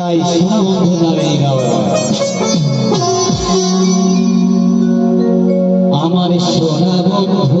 তাই আমার সোনা বন্ধু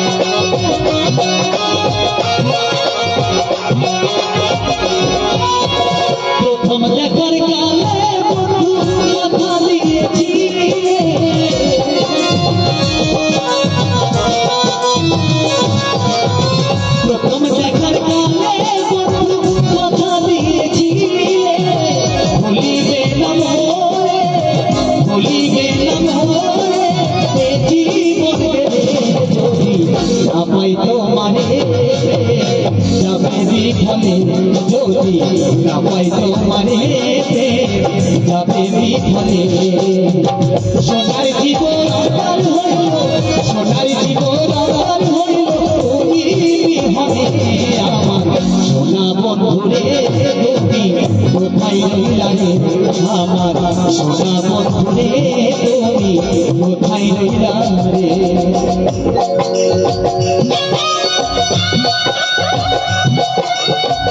আমায় তোমারে যাবে বিফলে যদি আমায় তোমারে যাবে বিফলে সোনার জীবন আমার হইল সোনার আমার সোনা বন্ধুরে তুমি কোথায় রইলা রে? ভুলতে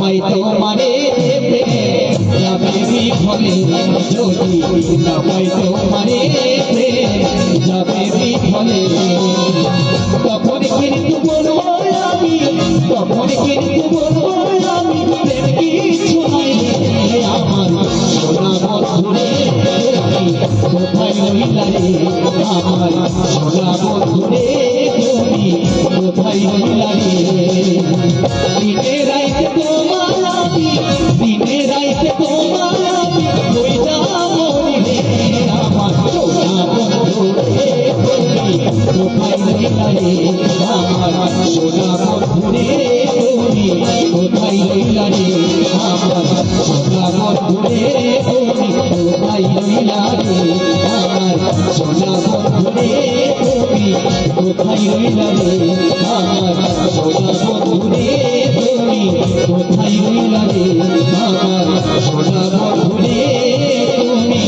পাই তোমারে যাবে বিফলে যদি না পাই তোমারে যাবে বিফলে তখন কিন্তু বলব আমি, তখন কিন্তু বলব আমি আমার সোনা বন্ধুরে তুমি কোথায় রইলা আমার সোনা বন্ধুরে তুমি, কোথায় রইলা রইলা আমার সোনা বন্ধুরে তুমি কোথায় রইলা রে আমার সোনা বন্ধুরে তুমি কোথায় রইলা রে আমার সোনা বন্ধুরে তুমি কোথায় রইলা রে আমার সোনা বন্ধুরে তুমি কোথায় রইলা রে আমার সোনা বন্ধুরে তুমি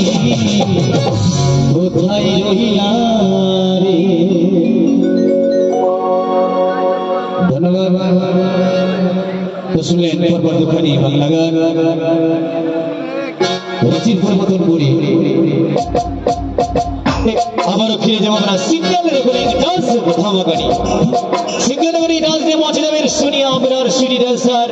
কোথায় রইলা শুনলেন দুখানি রচিত পরিবর্তন করি আমারও ফিরে যাব আমরা সিঙ্গেলের উপরে ডান্স ডান্স দিয়ে মজা দেবেন শুনি আমরা শুনি ডান্সার